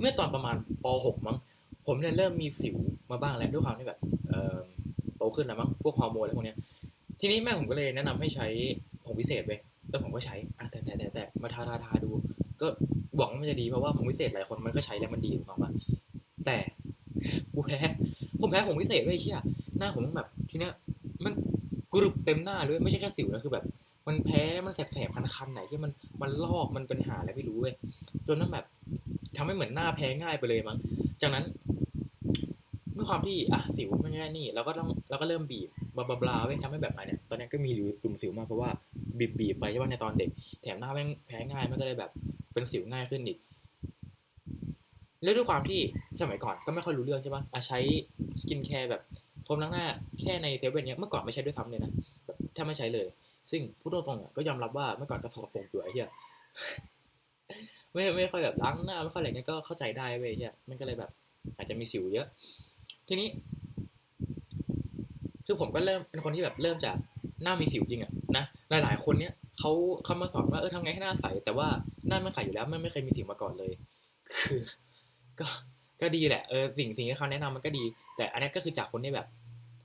เมื่อตอนประมาณป .6 มั้งผมเนี่ยเริ่มมีสิวมาบ้างแล้วด้วยความที่แบบโตขึ้นแล้วมั้งพวกฮอร์โมนอะไรพวกเนี้ยทีนี้แม่ผมก็เลยแนะนำให้ใช้ผงพิเศษไปแล้วผมก็ใช้แต่แต่แต่แต่มาทาทาทาดู ก็หวังว่ามันจะดีเพราะว่าผงพิเศษหลายคนมันก็ใช้แล้วมันดีถูกต้องปะแต่กูแพ้ผมแพ้ผงพิเศษด้วยเชี่ยหน้าผมแบบทีเนี้ยมันกรุบเต็มหน้าเลยไม่ใช่แค่สิวนะคือแบบ มันแพ้มันแสบๆคันๆไหนที่มันมันลอกมันเป็นหาอะไรไม่รู้เว้ยจนนั้นแบบทำให้เหมือนหน้าแพ้ง่ายไปเลยมั้งจากนั้นด้วยความที่อะสิวไม่ง่ายนี่เราก็ต้องเราก็เริ่มบีบบลาบลาเว้ยทำให้แบบมาเนี่ยตอนนี้ก็มีอยู่กลุ่มสิวมากเพราะว่าบีบบีบไปใช่ป่ะในตอนเด็ก แถมหน้าแม่งแพ้ง่ายมันก็เลยแบบเป็นสิวง่ายขึ้นอีกแล้วด้วยความที่สมัยก่อนก็ไม่ค่อยรู้เรื่องใช่ปะอะใช้สกินแคร์แบบโฟมล้างหน้าแค่ในเซเว่นเนี้ยเมื่อก่อนไม่ใช้ด้วยซ้ำเลยนะแบบแทบไม่ใช้เลย ซึ่งพูดตรงๆก็ยอมรับว่าเมื่อก่อนก็สกปรกอยู่ไอ้เหี้ยไม่ไม่ค่อยแบบล้างหน้าไม่ค่อยอะไรเงี้ยก็เข้าใจได้เว้ยเหี้ยมันก็เลยแบบ อาจจะมีสิวเยอะ ทีนี้ คือผมก็เริ่มเป็นคนที่แบบเริ่มจากหน้ามีสิวจริงอะนะหลายๆคนเนี้ยเขาเขามาสอนว่าเออทำไงให้หน้าใส แต่ว่าหน้ามันใสอยู่แล้วมันไม่เคยมีสิวมาก่อนเลย คือ ก็ก็ดีแหละเออสิ่งสิ่งที่เขาแนะนำมันก็ดี แต่อันนี้ก็คือจากคนที่แบบ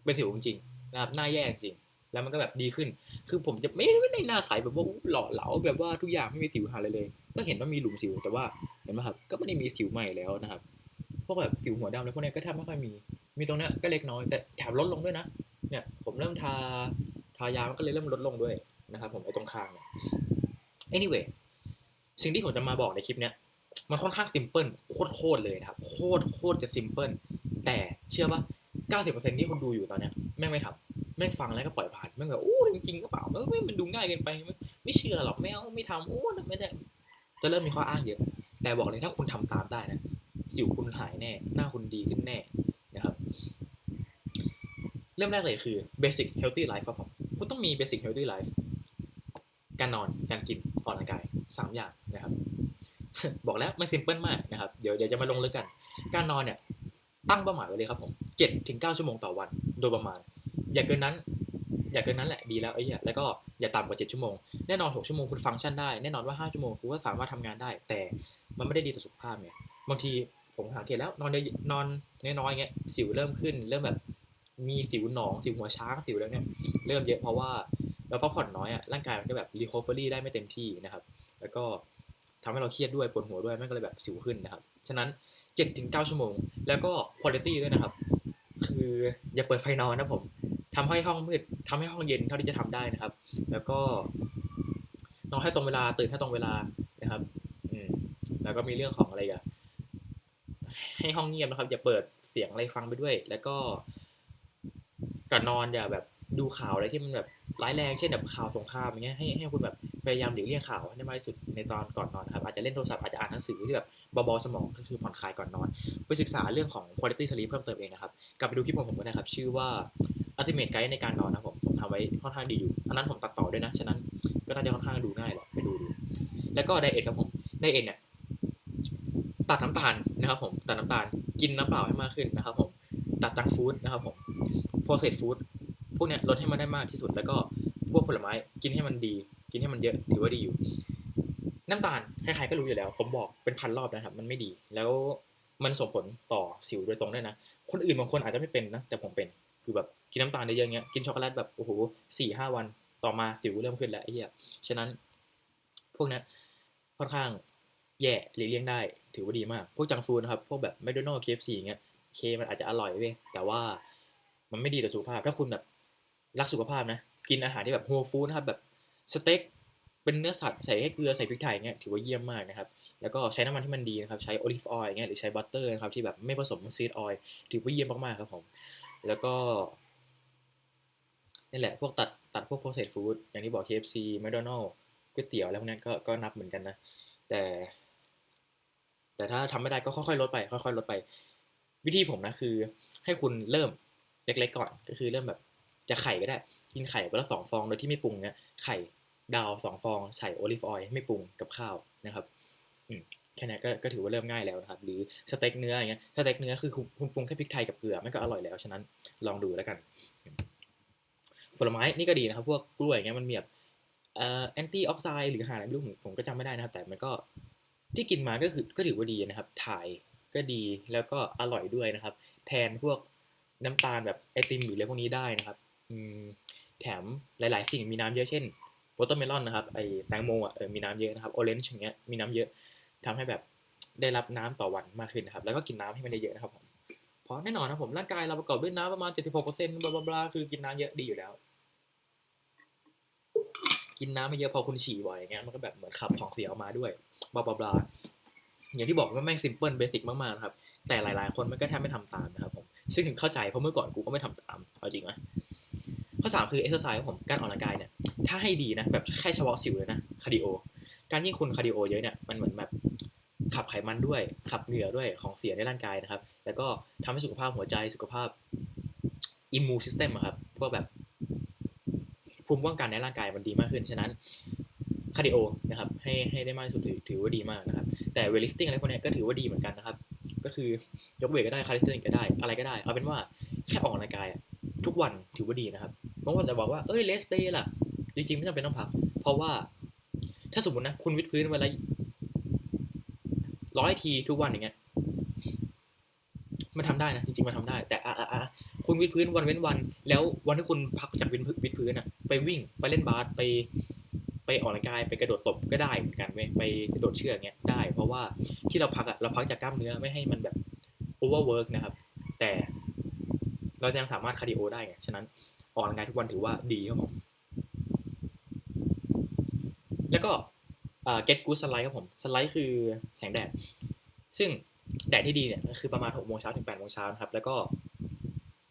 เป็นสิวจริงๆนะครับหน้าแย่จริง แล้วมันก็แบบดีขึ้น คือผมจะไม่ไม่ได้หน้าใสแบบว่าหล่อเหลาแบบว่าทุกอย่างไม่มีสิวหาอะไรเลย ก็เห็นว่ามีหลุมสิวแต่ว่าเห็นไหมครับ ก็ไม่ได้มีสิวใหม่แล้วนะครับ พวกแบบสิวหัวดำแล้วพวกนี้ก็แทบไม่ค่อยมี มีตรงนี้ก็เล็กน้อยแต่แถมลดลงด้วยนะ เนี่ยผมเริ่มทาทายามันก็เลยเริ่มลดลงด้วยนะครับผมไอ้ตรงคางเนี่ย anyway สิ่งที่ผมจะมาบอกในคลิปเนี้ยมันค่อนข้างซิมเพิลโคตรๆเลยนะครับ โคตรโคตรจะซิมเพิลแต่เชื่อป่ะ90%ที่คนดูอยู่ตอนเนี้ยแม่งไม่ทำ แม่งฟังแล้วก็ปล่อยผ่านแม่งแบบโอ้จริงๆก็เปล่าเออมันดูง่ายเกินไป ไม่เชื่อหรอกไม่เอาไม่ทำโอ้ไม่ได้จะเริ่มมีข้ออ้างเยอะ แต่บอกเลยถ้าคุณทำตามได้นะสิวคุณหายแน่ หน้าคุณดีขึ้นแน่นะครับ เริ่มแรกเลยคือ basic healthy life ครับผมคุณต้องมี basic healthy life การนอนการกินออกกำลังกาย3อย่างนะครับ บอกแล้วมัน simple มากนะครับ เดี๋ยวเดี๋ยวจะมาลงลึกกัน การนอนเนี่ยตั้งเป้าหมายไว้เลยครับผม7ถึง9ชั่วโมงต่อวันโดยประมาณ อย่าเกินนั้น อย่าเกินนั้นแหละดีแล้วไอ้เหี้ยแล้วก็อย่าต่ำกว่า7ชั่วโมงแน่นอน6ชั่วโมงคุณฟังก์ชันได้แน่นอนว่า5ชั่วโมงคุณก็สามารถทำงานได้ แต่มันไม่ได้ดีต่อสุขภาพเนี่ยบางทีผมสังเกตแล้วนอนเยนอนน้อยๆเงี้ยสิวเริ่มขึ้น เริ่มแบบมีสิวหนองสิวหัวช้างสิวแล้วเนี่ยเริ่มเยอะเพราะว่าเราพักผ่อนน้อยอะร่างกายมันก็แบบรีคอเวอรี่ได้ไม่เต็มที่นะครับ แล้วก็ทำให้เราเครียดด้วยปวดหัวด้วยมันก็เลยแบบสิวขึ้นนะครับ ฉะนั้น7ถึง9ชั่วโมง แล้วก็คุณภาพด้วยนะครับ คืออย่าเปิดไฟนอนนะผม ทำให้ห้องมืดทำให้ห้องเย็นเท่าที่จะทำได้นะครับ แล้วก็นอนให้ตรงเวลาตื่นให้ตรงเวลานะครับ อืมแล้วก็มีเรื่องของอะไรอะให้ห้องเงียบนะครับอย่าเปิดเสียงอะไรฟังไปด้วย แล้วก็ก่อนนอนอย่าแบบดูข่าวอะไรที่มันแบบร้ายแรงเช่นแบบข่าวสงครามอย่างเงี้ยให้ให้คุณแบบพยายามหลีกเลี่ยงข่าวให้ไมากที่สุดในตอนก่อนนอนครับอาจจะเล่นโทรศัพท์อาจจะอ่านหนังสือที่แบบเบาๆสมองก็คือผ่อนคลายก่อนนอน ไปศึกษาเรื่องของ quality sleep เพิ่มเติมเองนะครับ กลับไปดูคลิปของผมก็ได้ครับ ชื่อว่า ultimate guide ในการนอนนะผมผมทำไว้ค่อนข้างดีอยู่อันนั้นผมตัดต่อด้วยนะ ฉะนั้นก็น่าจะค่อนข้างดูง่ายแหละไปดูดู แล้วก็ไดเอทครับผมไดเอทเนี่ยตัดน้ำตาลนะครับผมตัดน้ำตาลกินน้ำเปล่าให้มากขึ้นนะครับผมตัดจังฟู้ดนะครับผมโปรเซสฟู้ดพวกเนี้ยลดให้มันได้มากที่สุดแล้วก็พวกผลไม้กินให้มันดี กินให้มันเยอะถือว่าดีอยู่ น้ำตาลใครๆก็รู้อยู่แล้ว ผมบอกเป็นพันรอบนะครับ มันไม่ดี แล้วมันส่งผลต่อสิวโดยตรงด้วยนะ คนอื่นบางคนอาจจะไม่เป็นนะ แต่ผมเป็นคือแบบ กินน้ำตาลเยอะเงี้ยกินช็อกโกแลตแบบโอ้โหสี่ห้าวันต่อมาสิวเริ่มขึ้นแล้วไอ้เหี้ยฉะนั้น พวกนี้นค่อนข้างแย่หลีกเลี่ยงได้ ถือว่าดีมาก พวกจังฟูนะครับ พวกแบบแมคโดนัลด์เคฟซีเงี้ยเคมันอาจจะอร่อยเว้ยแต่ว่ามันไม่ดีต่อสุขภาพ ถ้าคุณแบบรักสุขภาพนะ กินอาหารที่แบบโฮลฟู้ดนะครับแบบสเต็กเป็นเนื้อสัตว์ใส่ให้เกลือใส่พริกไทยเงี้ยถือว่าเยี่ยมมากนะครับ แล้วก็ใช้น้ำมันที่มันดีนะครับใช้โอลิฟออยล์เงี้ยหรือใช้บัตเตอร์นะครับที่แบบไม่ผสมซีดออยล์ถือว่าเยี่ยมมากๆครับผมแล้วก็ นี่แหละพวกตัดตัดพวก processed food อย่างที่บอก KFC McDonald's ก๋วยเตี๋ยวอะไรพวกนี้ก็ก็นับเหมือนกันนะ แต่ แต่ถ้าทำไม่ได้ก็ค่อยๆลดไป ค่อยๆลดไป วิธีผมนะคือ ให้คุณเริ่มเล็กๆก่อน ก็คือเริ่มแบบจะไข่ก็ได้ กินไข่วันละสองฟองโดยที่ไม่ปรุงเนี่ยไข่ดาวสองฟองใส่โอลิฟออยล์ไม่ปรุงกับข้าวนะครับอืแค่นี้ก็ก็ถือว่าเริ่มง่ายแล้วนะครับ หรือสเต็กเนื้ออย่างเงี้ยสเต็กเนื้อคือคุณคุณปรุงแค่พริกไทยกับเกลือมันก็อร่อยแล้วฉะนั้นลองดูแล้วกัน ผลไม้นี่ก็ดีนะครับ พวกกล้วยเงี้ยมันมีแบบเอ่อแอนตี้ออกไซด์หรือหาอะไรไม่รู้ผมผมก็จำไม่ได้นะครับ แต่มันก็ที่กินมาก็คือก็ถือว่าดีนะครับ ถ่ายก็ดีแล้วก็อร่อยด้วยนะครับ แทนพวกน้ำตาลแบบไอติมหรืออะไรพวกนี้ได้นะครับ อืมแถมหลาย ๆ สิ่งมีน้ำเยอะเช่นวอเตอร์เมลอนนะครับไอแตงโมอะมีน้ำเยอะนะครับโอเรนจ์อย่างเงี้ยมีน้ำเยอะทำให้แบบได้รับน้ำต่อวันมากขึ้นนะครับ แล้วก็กินน้ำให้มันได้เยอะนะครับผมเพราะแน่นอนนะผมร่างกายเราประกอบด้วยน้ำประมาณ 76%บลาบลาบลาคือกินน้ำเยอะดีอยู่แล้ว กินน้ำไม่เยอะพอคุณฉี่บ่อยอย่างเงี้ยมันก็แบบเหมือนขับของเสียออกมาด้วยบลาบลาอย่างที่บอกว่าแม่งซิมเพิลเบสิกมากๆนะครับ แต่หลาย ๆ คนมันก็แทบไม่ทำตามนะครับผมซึ่งเข้าใจเพราะเมื่อก่อนกูก็ไม่ทำตามเอาจริงนะข้อสามคือเอ็กซ์ไซส์ผมการออกกำลังกายเนี่ยถ้าให้ดีนะแบบแค่เฉพาะสิวเลยนะคาร์ดิโอการยิ่คุณคาร์ดิโอเยอะเนี่ยมันเหมือนแบบขับไขมันด้วย ขับเหงื่อด้วยของเสียในร่างกายนะครับ แล้วก็ทำให้สุขภาพหัวใจสุขภาพอิมมูซิสเต็มครับพวกแบบ ภูมิป้องกันในร่างกายมันดีมากขึ้น ฉะนั้นคาร์ดิโอนะครับให้ให้ได้มากที่สุดถือถือว่าดีมากนะครับ แต่เวลิฟติ้งอะไรพวกนี้ก็ถือว่าดีเหมือนกันนะครับ ก็คือยกเวทก็ได้คาร์ดิสเตอร์ก็ได้อะไรก็ได้ เอาเป็นว่าแค่ออกกำลังกายทุกวันถือว่าดีนะครับบางคนจะบอกว่าเอ้ยเลสเตย์ล่ะ จริงๆ ไม่จำเป็นต้องพัก เพราะว่าถ้าสมมตินะคุณวิดพื้นวันละร้อยทีทุกวันอย่างเงี้ยมันทำได้นะจริงๆมันทำได้ แต่อะอะอะ คุณวิดพื้นวันเว้นวัน แล้ววันที่คุณพักจากวิดวิดพื้นอะไปวิ่งไปเล่นบาสไป ไปออกกำลังกายไปกระโดดตบก็ได้เหมือนกันเว้ยไปกระโดดเชือกเงี้ยได้ เพราะว่าที่เราพักอะเราพักจากกล้ามเนื้อไม่ให้มันแบบโอเวอร์เวิร์กนะครับ แต่เรายังสามารถคาร์ดิโอได้ไงฉะนั้นออกกำลังกายทุกวันถือว่าดีครับผมแล้วก็ get good sunlight ครับผม sunlight คือแสงแดด ซึ่งแดดที่ดีเนี่ยคือประมาณ6โมงเช้าถึง8โมงเช้านะครับ แล้วก็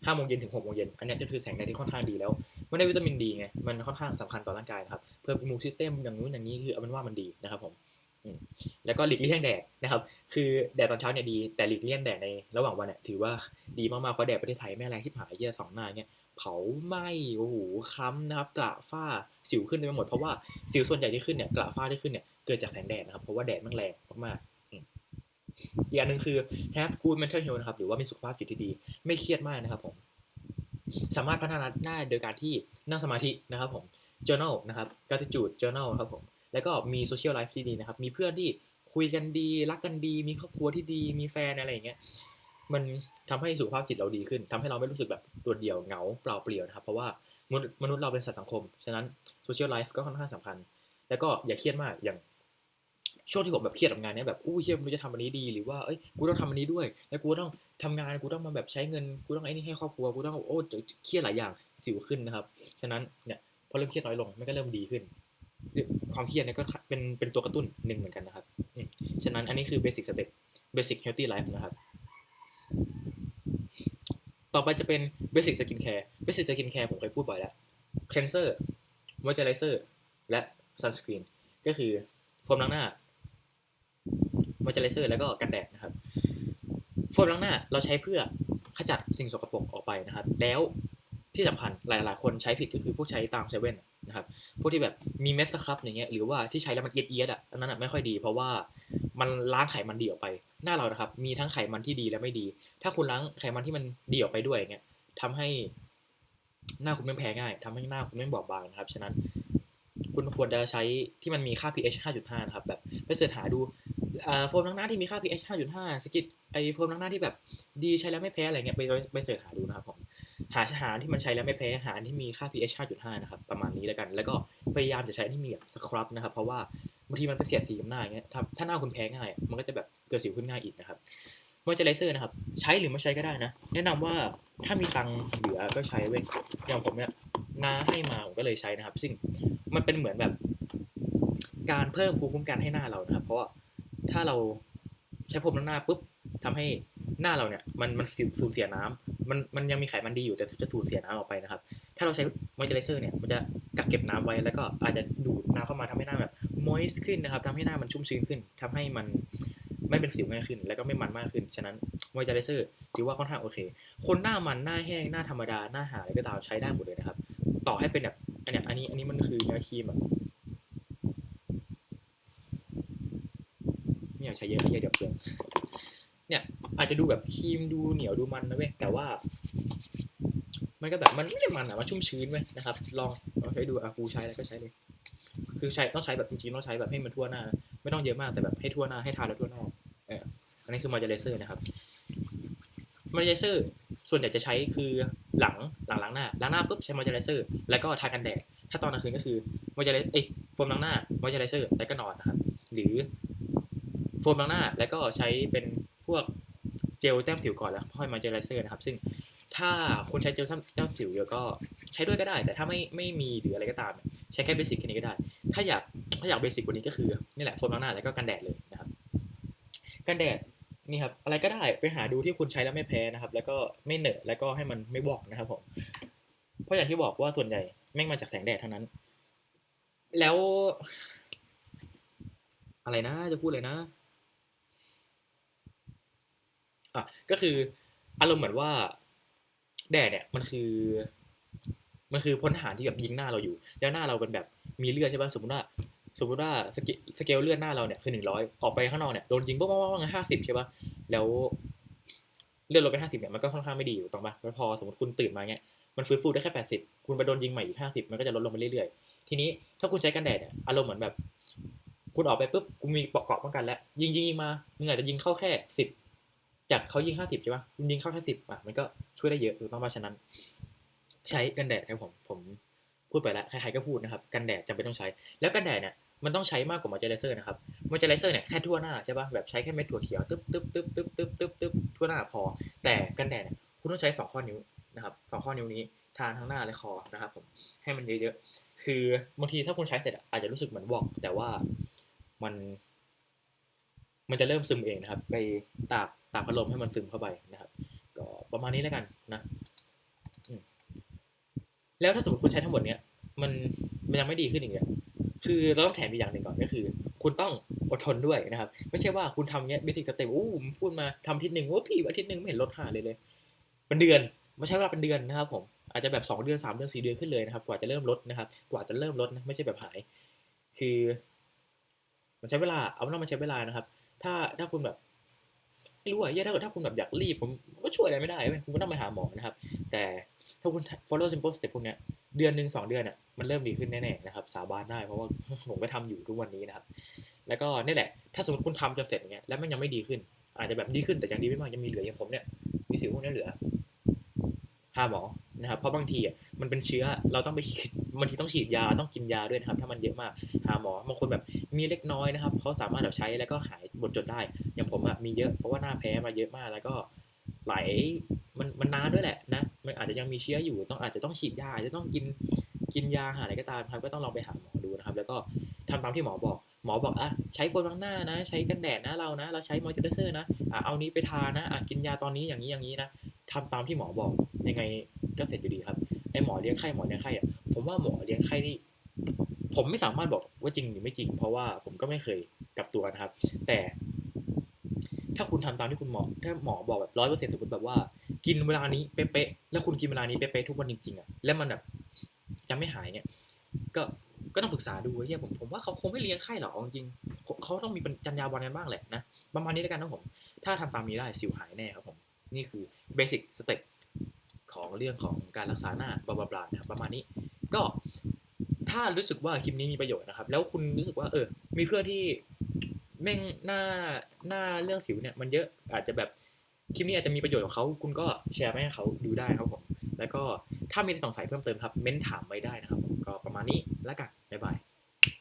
5โมงเย็นถึง6โมงเย็นอันนี้จะคือแสงแดดที่ค่อนข้างดีแล้วมันได้วิตามินดีไงมันค่อนข้างสำคัญต่อร่างกายครับเพิ่มอิมูซิสเต็มอย่างนู้นอย่างนี้คือเอาเป็นว่ามันดีนะครับผมแล้วก็หลีกเลี่ยงแดดนะครับ คือแดดตอนเช้าเนี่ยดี แต่หลีกเลี่ยงแดดในระหว่างวันเนี่ยถือว่าดีมากๆเพราะแดดประเทศไทยแม่แรงที่ผาเยี่ยสองหน้าเนี่ยเผาไหม้โอ้โหคล้ำนะครับกระฝ้าสิวขึ้นไปหมดเพราะว่าสิวส่วนใหญ่ที่ขึ้นเนี่ยกระฝ้าที่ขึ้นเนี่ยเกิดจากแสงแดดนะครับเพราะว่าแดดมันแรงมากๆ อีกอย่างหนึ่งคือ have good mental health นะครับ หรือว่ามีสุขภาพจิตที่ดี ไม่เครียดมากนะครับผม สามารถพัฒนาได้โดยการที่นั่งสมาธินะครับผม journal นะครับ gratitude journal ครับผม แล้วก็มี social life ที่ดีนะครับ มีเพื่อนที่คุยกันดี รักกันดี มีครอบครัวที่ดี มีแฟนอะไรอย่างเงี้ย มันทำให้สุขภาพจิตเราดีขึ้นทำให้เราไม่รู้สึกแบบโดดเดี่ยวเหงาเปล่าเปลี่ยวนะครับ เพราะว่ามนุษย์มนุษย์เราเป็นสัตว์สังคม ฉะนั้น social life ก็ค่อนข้างสำคัญ แล้วก็อย่าเครียดมากอย่าง ช่วงที่ผมแบบเครียดกับงานเนี้ยแบบอู้เชี่ยไม่รู้จะทำอันนี้ดีหรือว่าเอ้ยกูต้องทำอันนี้ด้วย แล้วกูต้องทำงานกูต้องมาแบบใช้เงินกูต้องไอ้นี่ให้ครอบครัวกูต้องโอ้เครียดหลายอย่างสิวขึ้นนะครับฉะนั้นเนี่ยพอเริ่มเครียดน้อยลงมันก็เริ่มดีขึ้น ความเครียดเนี่ยก็เป็นเป็นตัวกระตุ้นหนึ่งเหมือนกันนะครับฉะนั้นอันนี้คือ basic step basic healthy life นะครับต่อไปจะเป็น basic skin care basic skin care ผมเคยพูดบ่อยแล้ว cleanser moisturizer และ sunscreen ก็คือโฟมล้างหน้า moisturizer แล้วก็กันแดดนะครับโฟมล้างหน้าเราใช้เพื่อขจัดสิ่งสกปรกออกไปนะครับ แล้วที่สำคัญหลาย ๆ คนใช้ผิดก็คือพวกใช้ตามเซเว่นนะครับพวกที่แบบมีเม็ดสครับอย่างเงี้ยหรือว่าที่ใช้แล้วมันเอียดเอียดอะอันนั้นอะไม่ค่อยดี เพราะว่ามันล้างไขมันดีออกไป หน้าเรานะครับ มีทั้งไขมันที่ดีและไม่ดี ถ้าคุณล้างไขมันที่มันดีออกไปด้วยอย่างเงี้ยทำให้หน้าคุณไม่แพ้ง่ายทำให้หน้าคุณไม่บอบบางนะครับฉะนั้น คุณควรจะใช้ที่มันมีค่า pH 5.5 นะครับแบบ ไปเสิร์ชหาดูโฟมล้างหน้าที่มีค่า pH 5.5 สกิดไอโฟมล้างหน้าที่แบบดีใช้แล้วไม่แพ้อะไรเงี้ยไปไปเสิร์ชหาดูนะครับผมหาหาที่มันใช้แล้วไม่แพ้หาที่มีค่า pH 5.5 นะครับประมาณนี้แล้วกัน แล้วก็พยายามจะใช้ที่มีแบบสครับนะครับ เพราะว่าบางทีมันไปเสียดสีกับหน้าอย่างเงี้ยถ้าหน้าคุณแพ้ง่าย มันก็จะแบบเกิดสิวขึ้นง่ายอีกนะครับมอยเจอไรเซอร์นะครับ ใช้หรือไม่ใช้ก็ได้นะ แนะนำว่าถ้ามีตังเหลือก็ใช้เว้ยอย่างผมเนี่ยน้าให้มาผมก็เลยใช้นะครับ ซึ่งมันเป็นเหมือนแบบ การเพิ่มภูมิคุ้มกันให้หน้าเรานะครับ เพราะว่าถ้าเราใช้ผมล้างหน้าปุ๊บทำให้หน้าเราเนี่ยมันมันสูญเสียน้ำมันมันยังมีไขมันดีอยู่แต่จะสูญเสียน้ำออกไปนะครับ ถ้าเราใช้มอยเจอไรเซอร์เนี่ยมันจะกักเก็บน้ำไว้แล้วก็อาจจะดูดน้ำเข้ามาทำให้หน้าแบบมอยส์ขึ้นนะครับทำให้หน้ามันชุ่มชื้นขึ้นทำให้มันไม่เป็นสิวง่ายขึ้น แล้วก็ไม่มันมากขึ้น ฉะนั้นมอยเจอไรเซอร์ถือว่าค่อนข้างโอเค คนหน้ามันหน้าแห้งหน้าธรรมดาหน้าหาอะไรก็ตามใช้ได้หมดเลยนะครับ ต่อให้เป็นแบบอันนี้อันนี้อันนี้มันคือเนื้อครีมแบบไม่อยาก ใช้เยอะไม่เยอะเดี๋ยวเปลืองเนี่ย อาจจะดูแบบครีมดูเหนียวดูมันนะเว้ยแต่ว่า มันก็แบบมันไม่ได้มันอะมันชุ่มชื้นไหมนะครับ ลองลองใช้ดูอะกูใช้แล้วก็ใช้เลย คือใช้ต้องใช้แบบจริงๆต้องใช้แบบให้มันทั่วหน้า ไม่ต้องเยอะมากแต่แบบให้ทั่วหน้าให้ทาแล้วทั่วหน้าเอออันนี้คือมอยเจอร์เซอร์นะครับมอยเจอร์เซอร์ส่วนใหญ่จะใช้คือหลังหลังล้างหน้าล้างหน้าปุ๊บใช้มอยเจอร์เซอร์แล้วก็ทากันแดดถ้าตอนกลางคืนก็คือมอยเจอร์เอ้ยโฟมล้างหน้ามอยเจอร์เซอร์แล้วก็นอนนะครับหรือ โฟมล้างหน้า แล้วก็ใช้เป็นพวกเจลแต้มผิวก่อนแล้วค่อยมอยเจอร์เซอร์นะครับ ซึ่งถ้าคุณใช้เจลแต้มผิวเยอะก็ใช้ด้วยก็ได้ แต่ถ้าไม่ไม่มีหรืออะไรก็ตาม ใช้แค่เบสิกแค่นี้ก็ได้ ถ้าอยากถ้าอยากเบสิกกว่านี้ก็คือนี่แหละโฟมล้างหน้าแล้วก็กันแดดเลยนะครับกันแดดนี่ครับอะไรก็ได้ไปหาดูที่คุณใช้แล้วไม่แพ้นะครับ แล้วก็ไม่เหนอะแล้วก็ให้มันไม่บอกนะครับผมเพราะอย่างที่บอกว่าส่วนใหญ่แม่งมาจากแสงแดดเท่านั้น แล้ว อะไรนะจะพูดเลยนะ อะก็คืออารมณ์เหมือนว่าแดดเนี่ยมันคือ มันคือพลทหารที่แบบยิงหน้าเราอยู่ แล้วหน้าเราเป็นแบบมีเลือดใช่ป่ะสมมติว่า สมมติว่าสเกลสเกลเลือดหน้าเราเนี่ยคือหนึ่งร้อยออกไปข้างนอกเนี่ยโดนยิงปุ๊บปุ๊บปุ๊บห้าสิบใช่ป่ะแล้วเลือดลดไปห้าสิบเนี่ยมันก็ค่อนข้างไม่ดีอยู่ตรงป่ะแล้วพอสมมติคุณตื่นมาเนี่ยมันฟื้นฟูได้แค่แปดสิบคุณไปโดนยิงใหม่อีกห้าสิบมันก็จะลดลงไปเรื่อยๆ ทีนี้ถ้าคุณใช้กันแดดเนี่ยอารมณ์เหมือนแบบ คุณออกไปปุ๊บคุณมีเกราะป้องกันแล้วยิงยิงยิงมามึงอาจจะยิงเข้าแค่สิบ จากเขายิงห้าสิบใช่ป่ะคุณยิงเข้าแค่สิบอะมันก็ช่วยได้เยอะถูกต้องป่ะฉะนั้น ใช้กันแดดครับผมผมพูดไปแล้วใครๆก็พูดนะครับกันแดดจำเป็นต้องใช้ แล้วกันแดดเนี่ยมันต้องใช้มากกว่ามอยเจอร์เซอร์นะครับมอยเจอร์เซอร์เนี่ยแค่ทั่วหน้าใช่ป่ะแบบใช้แค่เม็ดถั่วเขียวตึ๊บตึ๊บตึ๊บตึ๊บตึ๊บตึ๊บตึ๊บทั่วหน้าพอ แต่กันแดดเนี่ยคุณต้องใช้สองข้อนิ้วนะครับสองข้อนิ้วนี้ทาทั้งหน้าและคอนะครับผมให้มันเยอะๆคือบางทีถ้าคุณใช้เสร็จอาจจะรู้สึกเหมือนวอกแต่ว่ามัน มันจะเริ่มซึมเองนะครับ ไปตากตากพัดลมให้มันซึมเข้าไปนะครับ ก็ประมาณนี้แล้วกันนะแล้วถ้าสมมติคุณใช้ทั้งหมดเนี้ยมันมันยังไม่ดีขึ้นอีกเนี่ยคือเราต้องแถมอีกอย่างหนึ่งก่อนก็คือ คุณต้องอดทนด้วยนะครับ ไม่ใช่ว่าคุณทำเนี้ยเบสิกสเต็ปอู้พูดมาทำอาทิตย์หนึ่งว่าพี่อาทิตย์หนึ่งไม่เห็นลดหาเลยเลย เป็นเดือนไม่ใช่เวลาเป็นเดือนนะครับผมอาจจะแบบสองเดือนสามเดือนสี่เดือนขึ้นเลยนะครับ กว่าจะเริ่มลดนะครับ กว่าจะเริ่มลดนะไม่ใช่แบบหาย คือ มันใช้เวลาเอาเป็นว่ามันใช้เวลานะครับ ถ้าถ้าคุณแบบไม่รู้อะถ้าถ้าคุณแบบอยากรีบผมก็ช่วยอะไรไม่ได้คุณก็ต้องไปหาหมอนะครับ แต่ถ้าคุณ follow simple step พวกเนี้ยเดือนหนึ่งสองเดือนอะมันเริ่มดีขึ้นแน่ๆนะครับ สาบานได้เพราะว่าผมก็ทำอยู่ทุกวันนี้นะครับ แล้วก็นี่แหละ ถ้าสมมติคุณทำจนเสร็จอย่างเงี้ยแล้วมันยังไม่ดีขึ้น อาจจะแบบดีขึ้นแต่ยังดีไม่มากยังมีเหลืออย่างผมเนี่ยมีสิวพวกนี้เหลือ หาหมอนะครับเพราะบางทีอะมันเป็นเชื้อเราต้องไปบางทีต้องฉีดยาต้องกินยาด้วยนะครับถ้ามันเยอะมากหาหมอบางคนแบบมีเล็กน้อยนะครับเขาสามารถแบบใช้แล้วก็หายบดจดได้ อย่างผมอะมีเยอะเพราะว่าหน้าแพ้มาเยอะมากแล้วก็ไหลมันมันนานด้วยแหละนะมันอาจจะยังมีเชื้ออยู่ต้องอาจจะต้องฉีดยาอาจจะต้องกินกินยาหาอะไรก็ตามครับก็ต้องลองไปหาหมอดูนะครับ แล้วก็ทำตามที่หมอบอกหมอบอกอะใช้โฟมล้างหน้านะ ใช้กันแดดนะเรานะ เราใช้มอยเจอร์เซอร์นะอะเอานี้ไปทานะอะกินยาตอนนี้อย่างนี้อย่างนี้นะ ทำตามที่หมอบอกยังไงก็เสร็จอยู่ดีครับไอหมอเลี้ยงไข้หมอเลี้ยงไข้อะผมว่าหมอเลี้ยงไข้นี่ผมไม่สามารถบอกว่าจริงหรือไม่จริง เพราะว่าผมก็ไม่เคยกับตัวนะครับ แต่ ถ้าคุณทำตามที่คุณหมอถ้าหมอบอกแบบร้อยเปอร์เซ็นต์สมมติแบบว่า กินเวลานี้เป๊ะๆแล้วคุณกินเวลานี้เป๊ะๆทุกวันจริงๆอะแล้วมันแบบยังไม่หายเนี่ยก็ก็ต้องปรึกษาดูเฮียผมผมว่าเขาคงไม่เลี้ยงไข้หรอกจริงเขาต้องมีจัญญาบันกันบ้างแหละนะประมาณนี้แล้วกันนะผม ถ้าทำตามนี้ได้สิวหายแน่ครับผม นี่คือเบสิกสเต็ปของเรื่องของการรักษาหน้าบลาบลานะครับประมาณนี้ ก็ถ้ารู้สึกว่าคลิปนี้มีประโยชน์นะครับ แล้วคุณรู้สึกว่าเออ มีเพื่อนที่แม่งหน้าหน้าเรื่องสิวเนี่ยมันเยอะอาจจะแบบคลิปนี้อาจจะมีประโยชน์กับเขาคุณก็แชร์ไปให้เขาดูได้ครับผมแล้วก็ถ้ามีสงสัยเพิ่มเติมครับ เม้นถามไว้ได้นะครับ ก็ประมาณนี้แล้วกันบ๊ายบาย